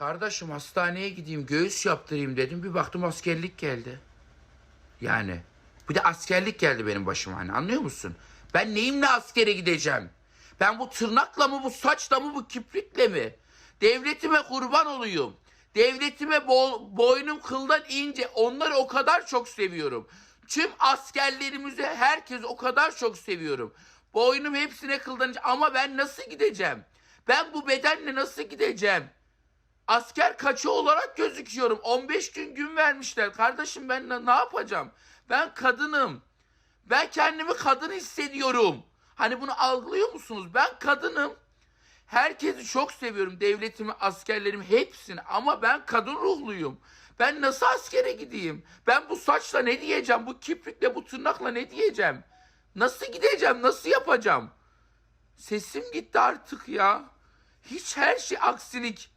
Kardeşim hastaneye gideyim göğüs yaptırayım dedim. Bir baktım askerlik geldi. Yani. Bir de askerlik geldi benim başıma hani anlıyor musun? Ben neyimle askere gideceğim? Ben bu tırnakla mı bu saçla mı bu kiprikle mi? Devletime kurban olayım. Devletime bo- boynum kıldan ince. Onları o kadar çok seviyorum. Tüm askerlerimizi herkes o kadar çok seviyorum. Boynum hepsine kıldan ince. Ama ben nasıl gideceğim? Ben bu bedenle nasıl gideceğim? Asker kaçı olarak gözüküyorum. 15 gün gün vermişler. Kardeşim ben ne, yapacağım? Ben kadınım. Ben kendimi kadın hissediyorum. Hani bunu algılıyor musunuz? Ben kadınım. Herkesi çok seviyorum. Devletimi, askerlerimi hepsini. Ama ben kadın ruhluyum. Ben nasıl askere gideyim? Ben bu saçla ne diyeceğim? Bu kiprikle, bu tırnakla ne diyeceğim? Nasıl gideceğim? Nasıl yapacağım? Sesim gitti artık ya. Hiç her şey aksilik.